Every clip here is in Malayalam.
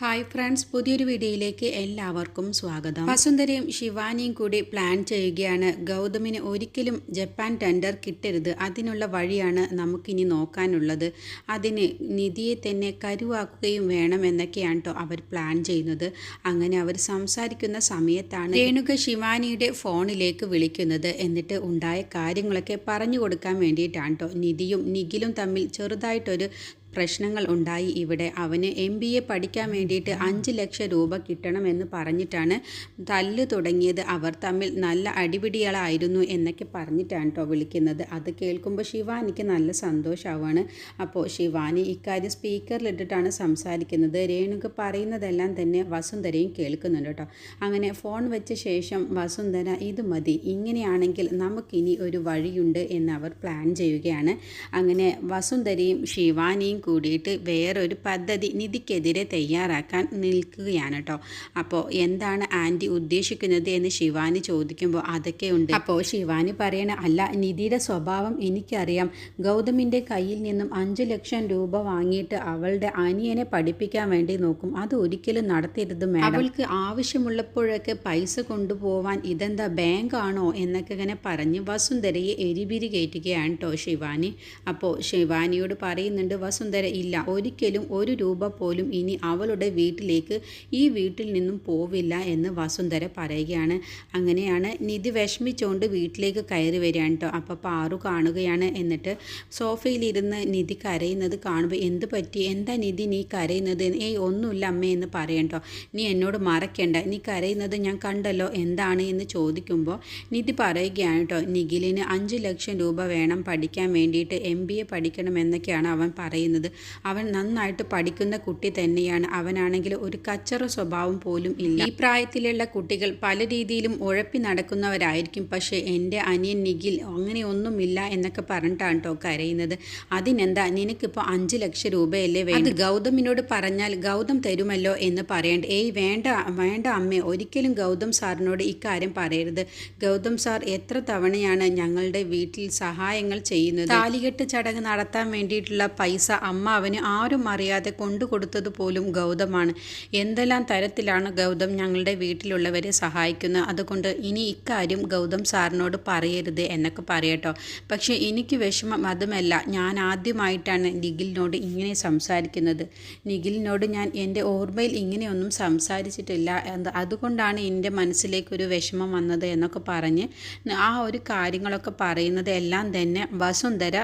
ഹായ് ഫ്രണ്ട്സ് പുതിയൊരു വീഡിയോയിലേക്ക് എല്ലാവർക്കും സ്വാഗതം. വസുന്ധരയും ശിവാനിയും കൂടി പ്ലാൻ ചെയ്യുകയാണ്. ഗൗതമിന് ഒരിക്കലും ജപ്പാൻ ടെൻഡർ കിട്ടരുത്. അതിനുള്ള വഴിയാണ് നമുക്കിനി നോക്കാനുള്ളത്. അതിന് നിധിയെ തന്നെ കരുവാക്കുകയും വേണം എന്നൊക്കെയാണ് കേട്ടോ അവർ പ്ലാൻ ചെയ്യുന്നത്. അങ്ങനെ അവർ സംസാരിക്കുന്ന സമയത്താണ് രേണുക ശിവാനിയുടെ ഫോണിലേക്ക് വിളിക്കുന്നത്. എന്നിട്ട് ഉണ്ടായ കാര്യങ്ങളൊക്കെ പറഞ്ഞു കൊടുക്കാൻ വേണ്ടിയിട്ടാണ് കേട്ടോ നിധിയും നിഖിലും തമ്മിൽ ചെറുതായിട്ടൊരു പ്രശ്നങ്ങൾ ഉണ്ടായി ഇവിടെ. അവന് എം ബി എ പഠിക്കാൻ വേണ്ടിയിട്ട് അഞ്ച് ലക്ഷം രൂപ കിട്ടണമെന്ന് പറഞ്ഞിട്ടാണ് തല്ല് തുടങ്ങിയത്. അവർ തമ്മിൽ നല്ല അടിപിടികളായിരുന്നു എന്നൊക്കെ പറഞ്ഞിട്ടാണ് കേട്ടോ വിളിക്കുന്നത്. അത് കേൾക്കുമ്പോൾ ശിവാനിക്ക് നല്ല സന്തോഷമാവാണ് അപ്പോൾ ശിവാനി ഇക്കാര്യം സ്പീക്കറിലിട്ടിട്ടാണ് സംസാരിക്കുന്നത്. രേണുക പറയുന്നതെല്ലാം തന്നെ വസുന്ധരയും കേൾക്കുന്നുണ്ട് കേട്ടോ അങ്ങനെ ഫോൺ വെച്ച ശേഷം വസുന്ധര ഇത് മതി. ഇങ്ങനെയാണെങ്കിൽ നമുക്കിനി ഒരു വഴിയുണ്ട് എന്ന് അവർ പ്ലാൻ ചെയ്യുകയാണ്. അങ്ങനെ വസുന്ധരയും ശിവാനിയും കൂടിയിട്ട് വേറൊരു പദ്ധതി നിധിക്കെതിരെ തയ്യാറാക്കാൻ നിൽക്കുകയാണ് കേട്ടോ അപ്പോൾ എന്താണ് ആന്റി ഉദ്ദേശിക്കുന്നത് എന്ന് ശിവാനി ചോദിക്കുമ്പോൾ അതൊക്കെ ഉണ്ട്. അപ്പോൾ ശിവാനി പറയണ അല്ല നിധിയുടെ സ്വഭാവം എനിക്കറിയാം. ഗൗതമിന്റെ കയ്യിൽ നിന്നും അഞ്ച് ലക്ഷം രൂപ വാങ്ങിയിട്ട് അവളുടെ അനിയനെ പഠിപ്പിക്കാൻ വേണ്ടി നോക്കും. അത് ഒരിക്കലും നടത്തരുത് അവൾക്ക് ആവശ്യമുള്ളപ്പോഴൊക്കെ പൈസ കൊണ്ടുപോവാൻ ഇതെന്താ ബാങ്ക് ആണോ എന്നൊക്കെ ഇങ്ങനെ പറഞ്ഞ് വസുന്ധരയെ എരിപിരി കയറ്റുകയാണ് കേട്ടോ ശിവാനി. അപ്പോൾ ശിവാനിയോട് പറയുന്നുണ്ട് വസുന്ധര ഇല്ല ഒരിക്കലും ഒരു രൂപ പോലും ഇനി അവളുടെ വീട്ടിലേക്ക് ഈ വീട്ടിൽ നിന്നും പോവില്ല എന്ന് വസുന്ധര പറയുകയാണ്. അങ്ങനെയാണ് നിധി വിഷമിച്ചുകൊണ്ട് വീട്ടിലേക്ക് കയറി വരികയാണ് കേട്ടോ അപ്പോൾ പാറു കാണുകയാണ് എന്നിട്ട് സോഫയിലിരുന്ന് നിധി കരയുന്നത് കാണുമ്പോൾ എന്ത് പറ്റി? എന്താ നിധി നീ കരയുന്നത്? ഏയ് ഒന്നുമില്ല അമ്മേ എന്ന് പറയണ്ടോ നീ എന്നോട് മറക്കണ്ട. നീ കരയുന്നത് ഞാൻ കണ്ടല്ലോ. എന്താണ് എന്ന് ചോദിക്കുമ്പോൾ നിധി പറയുകയാണ് കേട്ടോ നിഖിലിന് അഞ്ച് ലക്ഷം രൂപ വേണം പഠിക്കാൻ വേണ്ടിയിട്ട് എം ബി എ പഠിക്കണമെന്നൊക്കെയാണ് അവൻ പറയുന്നത്. അവൻ നന്നായിട്ട് പഠിക്കുന്ന കുട്ടി തന്നെയാണ്. അവനാണെങ്കിൽ ഒരു കച്ചറ സ്വഭാവം പോലും ഇല്ല. ഈ പ്രായത്തിലുള്ള കുട്ടികൾ പല രീതിയിലും ഉഴപ്പി നടക്കുന്നവരായിരിക്കും. പക്ഷേ എന്റെ അനിയൻ നിഖിൽ അങ്ങനെയൊന്നുമില്ല എന്നൊക്കെ പറഞ്ഞിട്ടാണ് കേട്ടോ കരയുന്നത്. അതിനെന്താ? നിനക്കിപ്പോൾ അഞ്ച് ലക്ഷം രൂപയല്ലേ വേണ്ട? ഗൗതമിനോട് പറഞ്ഞാൽ ഗൗതം തരുമല്ലോ എന്ന് പറയണ്ട. ഏയ് വേണ്ട വേണ്ട അമ്മേ. ഒരിക്കലും ഗൗതം സാറിനോട് ഇക്കാര്യം പറയരുത്. ഗൗതം സാർ എത്ര തവണയാണ് ഞങ്ങളുടെ വീട്ടിൽ സഹായങ്ങൾ ചെയ്യുന്നത്? താലികെട്ട് ചടങ്ങ് നടത്താൻ വേണ്ടിയിട്ടുള്ള പൈസ അമ്മ അവന് ആരും അറിയാതെ കൊണ്ടുകൊടുത്തത് പോലും ഗൗതമാണ്. എന്തെല്ലാം തരത്തിലാണ് ഗൗതം ഞങ്ങളുടെ വീട്ടിലുള്ളവരെ സഹായിക്കുന്നത്? അതുകൊണ്ട് ഇനി ഇക്കാര്യം ഗൗതം സാറിനോട് പറയരുത് എന്നൊക്കെ പറയട്ടോ. പക്ഷേ എനിക്ക് വിഷമം അതുമല്ല. ഞാൻ ആദ്യമായിട്ടാണ് നിഖിലിനോട് ഇങ്ങനെ സംസാരിക്കുന്നത്. നിഖിലിനോട് ഞാൻ എന്റെ ഓർമ്മയിൽ ഇങ്ങനെയൊന്നും സംസാരിച്ചിട്ടില്ല. അതുകൊണ്ടാണ് എന്റെ മനസ്സിലേക്കൊരു വിഷമം വന്നത് എന്നൊക്കെ പറഞ്ഞ് ആ ഒരു കാര്യങ്ങളൊക്കെ പറയുന്നത് എല്ലാം തന്നെ വസുന്ധര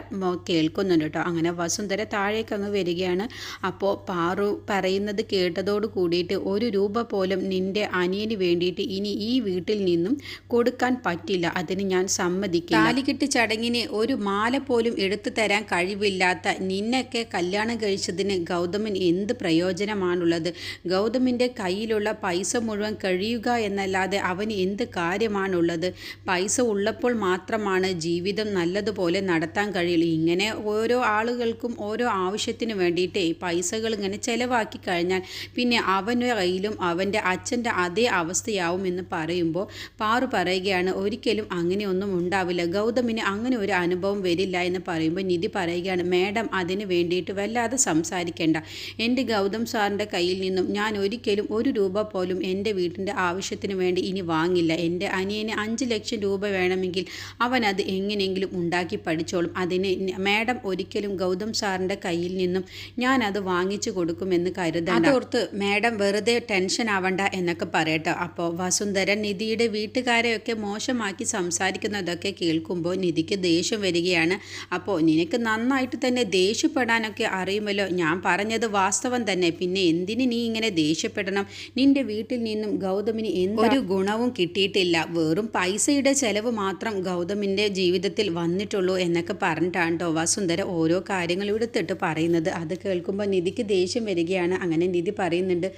കേൾക്കുന്നുണ്ട് കേട്ടോ. അങ്ങനെ വസുന്ധര താഴേക്ക് അങ്ങ് വരികയാണ്. അപ്പോൾ പാറു പറയുന്നത് കേട്ടതോട് കൂടിയിട്ട് ഒരു രൂപ പോലും നിന്റെ അനിയന് വേണ്ടിയിട്ട് ഇനി ഈ വീട്ടിൽ നിന്നും കൊടുക്കാൻ പറ്റില്ല. അതിന് ഞാൻ സമ്മതിക്കില്ല. താലികെട്ട് ചടങ്ങിന് ഒരു മാല പോലും എടുത്തു തരാൻ കഴിവില്ലാത്ത നിന്നൊക്കെ കല്യാണം കഴിച്ചതിന് ഗൗതമൻ എന്ത് പ്രയോജനമാണുള്ളത്? ഗൗതമിന്റെ കയ്യിലുള്ള പൈസ മുഴുവൻ കഴിയുക എന്നല്ലാതെ അവന് എന്ത് കാര്യമാണുള്ളത്? പൈസ ഉള്ളപ്പോൾ മാത്രമാണ് ജീവിതം നല്ലതുപോലെ നടത്താൻ കഴിയുള്ളൂ. ഇങ്ങനെ ഓരോ ആളുകൾക്കും ഓരോ ആവശ്യത്തിന് വേണ്ടിയിട്ട് പൈസകൾ ഇങ്ങനെ ചിലവാക്കി കഴിഞ്ഞാൽ പിന്നെ അവന്റെ കയ്യിലും അവന്റെ അച്ഛന്റെ അതേ അവസ്ഥയാവും എന്ന് പറയുമ്പോൾ പാറു പറയുകയാണ് ഒരിക്കലും അങ്ങനെയൊന്നും ഉണ്ടാവില്ല. ഗൗതമിന് അങ്ങനെ ഒരു അനുഭവം വരില്ല എന്ന് പറയുമ്പോൾ നിധി പറയുകയാണ് മേഡം അതിന് വേണ്ടിയിട്ട് വല്ലാതെ സംസാരിക്കേണ്ട. എന്റെ ഗൗതം സാറിന്റെ കയ്യിൽ നിന്നും ഞാൻ ഒരിക്കലും ഒരു രൂപ പോലും എന്റെ വീട്ടിന്റെ ആവശ്യത്തിന് വേണ്ടി ഇനി വാങ്ങില്ല. എന്റെ അനിയന് അഞ്ച് ലക്ഷം രൂപ വേണമെങ്കിൽ അവൻ അത് എങ്ങനെയെങ്കിലും ഉണ്ടാക്കി പഠിച്ചോളും. അതിന് മാഡം ഒരിക്കലും ഗൗതം സാറിന്റെ കയ്യിൽ നിന്നും ഞാൻ അത് വാങ്ങിച്ചു കൊടുക്കുമെന്ന് കരുതണ്ട. ഓർത്ത് മാഡം വെറുതെ ടെൻഷൻ ആവണ്ട എന്നൊക്കെ പറയട്ടോ. അപ്പോൾ വസുന്ധരൻ നിധിയുടെ വീട്ടുകാരെയൊക്കെ മോശമാക്കി സംസാരിക്കുന്നതൊക്കെ കേൾക്കുമ്പോൾ നിധിക്ക് ദേഷ്യം വരികയാണ്. അപ്പോൾ നിനക്ക് നന്നായിട്ട് തന്നെ ദേഷ്യപ്പെടാനൊക്കെ അറിയുമല്ലോ. ഞാൻ പറഞ്ഞത് വാസ്തവം തന്നെ. പിന്നെ എന്തിന് നീ ഇങ്ങനെ ദേഷ്യപ്പെടണം? നിന്റെ വീട്ടിൽ നിന്നും ഗൗതമിന് എന്തൊരു ഗുണവും കിട്ടിയിട്ടില്ല. വെറും പൈസയുടെ ചെലവ് മാത്രം ഗൗതമിന്റെ ജീവിതത്തിൽ വന്നിട്ടുള്ളൂ എന്നൊക്കെ പറഞ്ഞിട്ടാണ് കേട്ടോ വസുന്ധര ഓരോ കാര്യങ്ങൾ എടുത്തിട്ട് പറയുന്നത്. അത് കേൾക്കുമ്പോൾ നിധിക്ക് ദേഷ്യം വരികയാണ്. അങ്ങനെ നിധി പറയുന്നുണ്ട്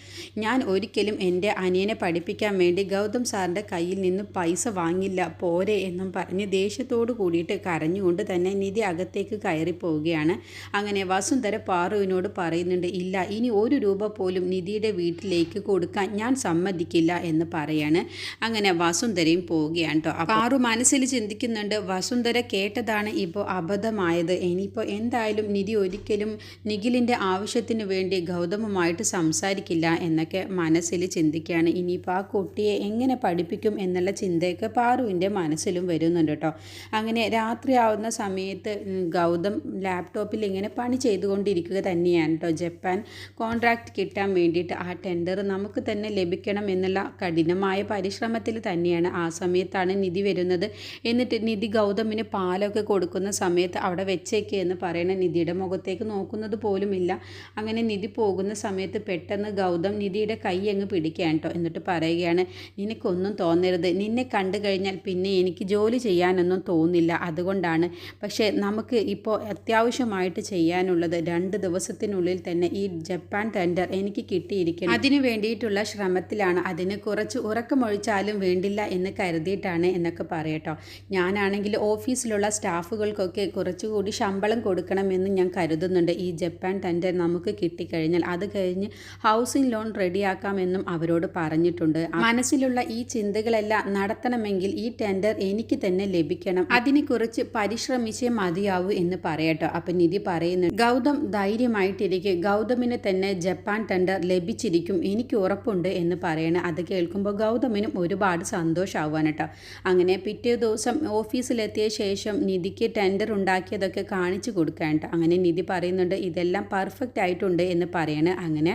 ഞാൻ ഒരിക്കലും എന്റെ അനിയനെ പഠിപ്പിക്കാൻ വേണ്ടി ഗൗതം സാറിന്റെ കയ്യിൽ നിന്ന് പൈസ വാങ്ങില്ല പോരെ എന്നും പറഞ്ഞ് ദേഷ്യത്തോട് കൂടിയിട്ട് കരഞ്ഞുകൊണ്ട് തന്നെ നിധി അകത്തേക്ക് കയറി പോവുകയാണ് അങ്ങനെ വസുന്ധര പാറുവിനോട് പറയുന്നുണ്ട് ഇല്ല ഇനി ഒരു രൂപ പോലും നിധിയുടെ വീട്ടിലേക്ക് കൊടുക്കാൻ ഞാൻ സമ്മതിക്കില്ല എന്ന് പറയാണ്. അങ്ങനെ വസുന്ധരയും പോവുകയാണ് കേട്ടോ പാറു മനസ്സിൽ ചിന്തിക്കുന്നുണ്ട് വസുന്ധര കേട്ടതാണ് ഇപ്പോൾ അബദ്ധമായത്. ഇനിയിപ്പോൾ എന്തായാലും നിധി ഒരിക്കലും ഒരിക്കലും നിഖിലിന്റെ ആവശ്യത്തിന് വേണ്ടി ഗൗതമുമായിട്ട് സംസാരിക്കില്ല എന്നൊക്കെ മനസ്സിൽ ചിന്തിക്കുകയാണ്. ഇനിയിപ്പോൾ ആ കുട്ടിയെ എങ്ങനെ പഠിപ്പിക്കും എന്നുള്ള ചിന്തയൊക്കെ പാറുവിന്റെ മനസ്സിലും വരുന്നുണ്ട് കേട്ടോ. അങ്ങനെ രാത്രിയാവുന്ന സമയത്ത് ഗൗതം ലാപ്ടോപ്പിൽ ഇങ്ങനെ പണി ചെയ്തുകൊണ്ടിരിക്കുക തന്നെയാണ് കേട്ടോ. ജപ്പാൻ കോൺട്രാക്റ്റ് കിട്ടാൻ വേണ്ടിയിട്ട് ആ ടെൻഡർ നമുക്ക് തന്നെ ലഭിക്കണം എന്നുള്ള കഠിനമായ പരിശ്രമത്തിൽ തന്നെയാണ് ആ സമയത്താണ് നിധി വരുന്നത്. എന്നിട്ട് നിധി ഗൗതമിന് പാലൊക്കെ കൊടുക്കുന്ന സമയത്ത് അവിടെ വെച്ചേക്ക് എന്ന് പറയുന്ന നിധിയുടെ മുഖത്തേക്ക് നോക്കുന്നത് പോലുമില്ല. അങ്ങനെ നിധി പോകുന്ന സമയത്ത് പെട്ടെന്ന് ഗൗതം നിധിയുടെ കൈ അങ്ങ് പിടിക്കുകയാണ് കേട്ടോ. എന്നിട്ട് പറയുകയാണ് നിനക്കൊന്നും തോന്നരുത്. നിന്നെ കണ്ടു കഴിഞ്ഞാൽ പിന്നെ എനിക്ക് ജോലി ചെയ്യാനൊന്നും തോന്നില്ല. അതുകൊണ്ടാണ് പക്ഷേ നമുക്ക് ഇപ്പോൾ അത്യാവശ്യമായിട്ട് ചെയ്യാനുള്ളത് രണ്ട് ദിവസത്തിനുള്ളിൽ തന്നെ ഈ ജപ്പാൻ ടെൻഡർ എനിക്ക് കിട്ടിയിരിക്കണം. അതിനു വേണ്ടിയിട്ടുള്ള ശ്രമത്തിലാണ്. അതിന് കുറച്ച് ഉറക്കമൊഴിച്ചാലും വേണ്ടില്ല എന്ന് കരുതിയിട്ടാണ് എന്നൊക്കെ പറയട്ടോ ഞാനാണെങ്കിൽ ഓഫീസിലുള്ള സ്റ്റാഫുകൾക്കൊക്കെ കുറച്ചുകൂടി ശമ്പളം കൊടുക്കണമെന്ന് ഞാൻ കരുതുന്നുണ്ട് ഈ ജപ്പാൻ ടെൻഡർ നമുക്ക് കിട്ടിക്കഴിഞ്ഞാൽ അത് കഴിഞ്ഞ് ഹൗസിംഗ് ലോൺ റെഡിയാക്കാമെന്നും അവരോട് പറഞ്ഞിട്ടുണ്ട്. മനസ്സിലുള്ള ഈ ചിന്തകളെല്ലാം നടത്തണമെങ്കിൽ ഈ ടെൻഡർ എനിക്ക് തന്നെ ലഭിക്കണം. അതിനെക്കുറിച്ച് പരിശ്രമിച്ചേ മതിയാവൂ എന്ന് പറയട്ടോ. അപ്പം നിധി പറയുന്നു ഗൗതം ധൈര്യമായിട്ടിരിക്കെ ഗൗതമിന് തന്നെ ജപ്പാൻ ടെൻഡർ ലഭിച്ചിരിക്കും എനിക്ക് ഉറപ്പുണ്ട് എന്ന് പറയണം. അത് കേൾക്കുമ്പോൾ ഗൗതമിനും ഒരുപാട് സന്തോഷമാവാൻ കേട്ടോ അങ്ങനെ പിറ്റേ ദിവസം ഓഫീസിലെത്തിയ ശേഷം നിധിക്ക് ടെൻഡർ ഉണ്ടാക്കിയതൊക്കെ കാണിച്ചു കൊടുക്കാൻ കേട്ടോ അങ്ങനെ നിധി പറയുന്നുണ്ട് ഇതെല്ലാം പെർഫെക്റ്റ് ആയിട്ടുണ്ട് എന്ന് പറയണ. അങ്ങനെ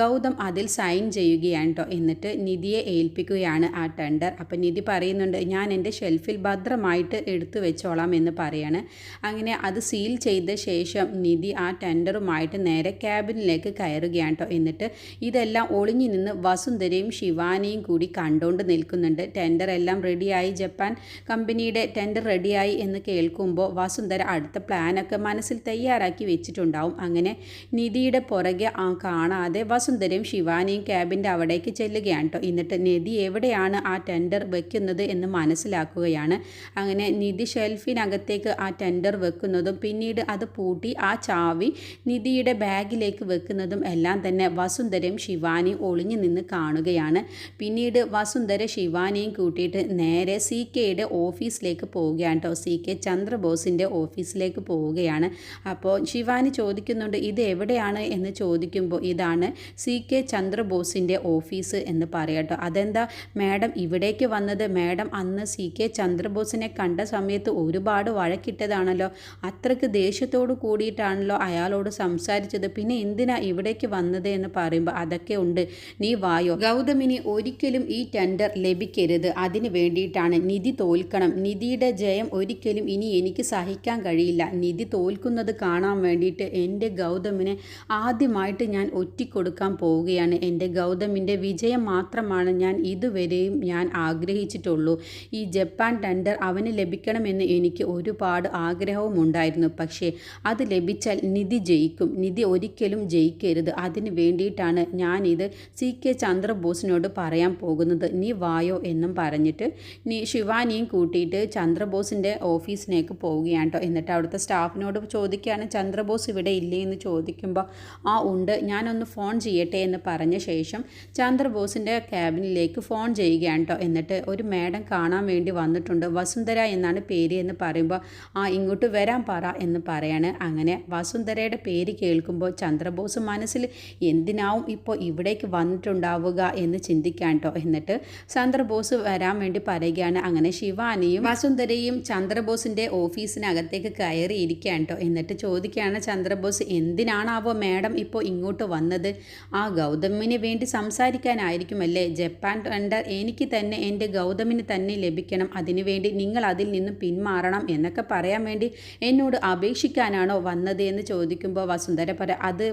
ഗൗതം അതിൽ സൈൻ ചെയ്യുകയാണ് കേട്ടോ എന്നിട്ട് നിധിയെ ഏൽപ്പിക്കുകയാണ് ആ ടെൻഡർ അപ്പം നിധി പറയുന്നുണ്ട് ഞാൻ എന്റെ ഷെൽഫിൽ ഭദ്രമായിട്ട് എടുത്തു വെച്ചോളാം എന്ന് പറയാണ്. അങ്ങനെ അത് സീൽ ചെയ്ത ശേഷം നിധി ആ ടെൻഡറുമായിട്ട് നേരെ ക്യാബിനിലേക്ക് കയറുകയാണ് കേട്ടോ എന്നിട്ട് ഇതെല്ലാം ഒളിഞ്ഞു നിന്ന് വസുന്ധരയും ശിവാനിയും കൂടി കണ്ടുകൊണ്ട് നിൽക്കുന്നുണ്ട്. ടെൻഡർ എല്ലാം റെഡിയായി ജപ്പാൻ കമ്പനിയുടെ ടെൻഡർ റെഡിയായി എന്ന് കേൾക്കുമ്പോൾ വസുന്ധര അടുത്ത പ്ലാനൊക്കെ മനസ്സിൽ തയ്യാറാക്കി വെച്ചിട്ടുണ്ടാവും അങ്ങനെ നിധിയുടെ പുറകെ ആ കാണാതെ വസുന്ധരയും ശിവാനിയും ക്യാബിന്റെ അവിടേക്ക് ചെല്ലുകയാണ് കേട്ടോ. എന്നിട്ട് നിധി എവിടെയാണ് ആ ടെൻഡർ വെക്കുന്നത് എന്ന് മനസ്സിലാക്കുകയാണ്. അങ്ങനെ നിധി ഷെൽഫിനകത്തേക്ക് ആ ടെൻഡർ വെക്കുന്നതും പിന്നീട് അത് പൂട്ടി ആ ചാവി നിധിയുടെ ബാഗിലേക്ക് വെക്കുന്നതും എല്ലാം തന്നെ വസുന്ധരയും ശിവാനിയും ഒളിഞ്ഞു നിന്ന് കാണുകയാണ്. പിന്നീട് വസുന്ധര ശിവാനിയും കൂട്ടിയിട്ട് നേരെ സി കെയുടെ ഓഫീസിലേക്ക് പോവുകയാണ് കേട്ടോ. സി കെ ചന്ദ്രബോസിന്റെ ഓഫീസിലേക്ക് പോവുകയാണ്. അപ്പോൾ ശിവാനി ചോദിക്കുന്നുണ്ട് ഇത് എവിടെയാണ്? എന്ന് ചോദിക്കുമ്പോൾ ഇതാണ് സി കെ ചന്ദ്രബോസിന്റെ ഓഫീസ് എന്ന് പറയട്ടോ അതെന്താ? മാഡം ഇവിടേക്ക് വന്നത് മാഡം അന്ന് സി കെ ചന്ദ്രബോസിനെ കണ്ട സമയത്ത് ഒരുപാട് വഴക്കിട്ടതാണല്ലോ. അത്രയ്ക്ക് ദേഷ്യത്തോട് കൂടിയിട്ടാണല്ലോ അയാളോട് സംസാരിച്ചത്. പിന്നെ എന്തിനാ ഇവിടേക്ക് വന്നത്? എന്ന് പറയുമ്പോൾ അതൊക്കെ ഉണ്ട്. നീ വായോ? ഗൗതമിനി ഒരിക്കലും ഈ ടെൻഡർ ലഭിക്കരുത്. അതിന് വേണ്ടിയിട്ടാണ് നിധി തോൽക്കണം. നിധിയുടെ ജയം ഒരിക്കലും ഇനി എനിക്ക് സഹിക്കാൻ കഴിയില്ല. നിധി തോൽക്കുന്നത് കാണാൻ വേണ്ടിയിട്ട് എന്റെ ഗൗതമിനെ ആദ്യമായിട്ട് ഞാൻ ഒറ്റിക്കൊടുക്കാൻ പോവുകയാണ്. എന്റെ ഗൗതമിന്റെ വിജയം മാത്രമാണ് ഞാൻ ഇതുവരെയും ഞാൻ ആഗ്രഹിച്ചിട്ടുള്ളൂ. ഈ ജപ്പാൻ ടെൻഡർ അവന് ലഭിക്കണമെന്ന് എനിക്ക് ഒരുപാട് ആഗ്രഹവും ഉണ്ടായിരുന്നു. പക്ഷേ അത് ലഭിച്ചാൽ നിധി ജയിക്കും. നിധി ഒരിക്കലും ജയിക്കരുത്. അതിന് വേണ്ടിയിട്ടാണ് ഞാനിത് സി കെ ചന്ദ്രബോസിനോട് പറയാൻ പോകുന്നത്. നീ വായോ എന്നും പറഞ്ഞിട്ട് നീ ശിവാനിയും കൂട്ടിയിട്ട് ചന്ദ്രബോസിന്റെ ഓഫീസിനേക്ക് പോവുകയാണ് കേട്ടോ എന്നിട്ട് അവിടുത്തെ സ്റ്റാഫിനോട് ചോദിക്കുകയാണ് ചന്ദ്രബോസ് ഇവിടെ ഇല്ലേ എന്ന് ചോദിക്കുമ്പോൾ ആ ഉണ്ട്. ഞാനൊന്ന് ഫോൺ ചെയ്യട്ടെ എന്ന് പറഞ്ഞ ശേഷം ചന്ദ്രബോസിന്റെ ക്യാബിനിലേക്ക് ഫോൺ ചെയ്യുകയാണ് കേട്ടോ എന്നിട്ട് ഒരു മാഡം കാണാൻ വേണ്ടി വന്നിട്ടുണ്ട്. വസുന്ധര എന്നാണ് പേര് എന്ന് പറയുമ്പോൾ ആ ഇങ്ങോട്ട് വരാൻ പറ എന്ന് പറയാണ്. അങ്ങനെ വസുന്ധരയുടെ പേര് കേൾക്കുമ്പോൾ ചന്ദ്രബോസ് മനസ്സിൽ എന്തിനാവും ഇപ്പോൾ ഇവിടേക്ക് വന്നിട്ടുണ്ടാവുക എന്ന് ചിന്തിക്കാൻ കേട്ടോ എന്നിട്ട് ചന്ദ്രബോസ് വരാൻ വേണ്ടി പറയുകയാണ്. അങ്ങനെ ശിവാനിയും വസുന്ധരയും ചന്ദ്രബോസിന്റെ ഓഫീസിനകത്തേക്ക് കയറി ഇരിക്കുകയാണ് കേട്ടോ എന്നിട്ട് ചോദിക്കുകയാണ് ചന്ദ്രബോസ് എന്തിനാണാവോ മാഡം ഇപ്പോൾ ഇങ്ങോട്ട് വന്നത്? ആ ഗൗതമിന് വേണ്ടി സംസാരിക്കാനായിരിക്കുമല്ലേ? ജപ്പാൻ ടെൻഡർ എനിക്ക് തന്നെ എന്റെ ഗൗതമിന് തന്നെ ലഭിക്കണം. അതിനുവേണ്ടി നിങ്ങൾ അതിൽ നിന്ന് പിന്മാറണം എന്നൊക്കെ പറയാൻ വേണ്ടി എന്നോട് അപേക്ഷിക്കാനാണോ വന്നത് എന്ന് ചോദിക്കുമ്പോൾ വസുന്ധര പറ അത്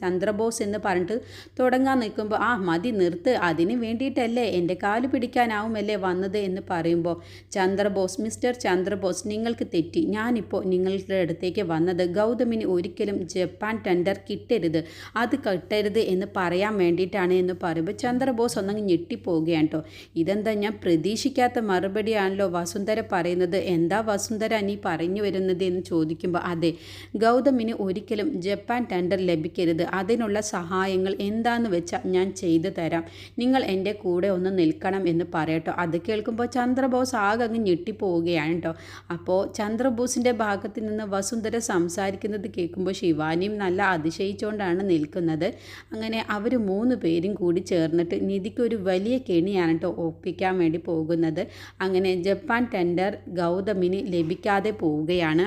ചന്ദ്രബോസ് എന്ന് പറഞ്ഞിട്ട് തുടങ്ങാൻ നിൽക്കുമ്പോൾ ആ മതി നിർത്ത്. അതിന് വേണ്ടിയിട്ടല്ലേ എന്റെ കാൽ പിടിക്കാനാവുമല്ലേ വന്നത്? എന്ന് പറയുമ്പോൾ ചന്ദ്രബോസ് മിസ്റ്റർ ചന്ദ്രബോസ് നിങ്ങൾക്ക് തെറ്റി. ഞാനിപ്പോൾ നിങ്ങളുടെ അടുത്തേക്ക് വന്നത് ഗൗതമിന് ഒരിക്കലും ജപ്പാൻ ടെൻഡർ കിട്ടരുത്. അത് കിട്ടരുത് എന്ന് പറയാൻ വേണ്ടിയിട്ടാണ് എന്ന് പറയുമ്പോൾ ചന്ദ്രബോസ് ഒന്നങ്ങ് ഞെട്ടിപ്പോവുകയാണ് കേട്ടോ. ഇതെന്താ ഞാൻ പ്രതീക്ഷിക്കാത്ത മറുപടിയാണല്ലോ വസുന്ധര പറയുന്നത്. എന്താ വസുന്ധര നീ പറഞ്ഞു വരുന്നത് എന്ന് ചോദിക്കുമ്പോൾ അതെ ഗൗതമിന് ഒരിക്കലും ജപ്പാൻ ടെൻഡർ ലഭിക്കരുത്. അതിനുള്ള സഹായങ്ങൾ എന്താന്ന് വെച്ചാൽ ഞാൻ ചെയ്തു തരാം. നിങ്ങൾ എന്റെ കൂടെ ഒന്ന് നിൽക്കണം എന്ന് പറയട്ടോ അത് കേൾക്കുമ്പോൾ ചന്ദ്രബോസ് ആകെ അങ്ങ് ഞെട്ടിപ്പോവുകയാണ് കേട്ടോ. അപ്പോൾ ചന്ദ്രബോസിന്റെ ഭാഗത്ത് നിന്ന് വസുന്ധര സംസാരിക്കുന്നത് പറയുന്നത് കേൾക്കുമ്പോൾ ശിവാനിയും നല്ല അതിശയിച്ചുകൊണ്ടാണ് നിൽക്കുന്നത്. അങ്ങനെ അവർ മൂന്ന് പേരും കൂടി ചേർന്നിട്ട് നിധിക്ക് ഒരു വലിയ കെണിയാണ് കേട്ടോ ഒപ്പിക്കാൻ വേണ്ടി പോകുന്നത്. അങ്ങനെ ജപ്പാൻ ടെൻഡർ ഗൗതമിന് ലഭിക്കാതെ പോവുകയാണ്.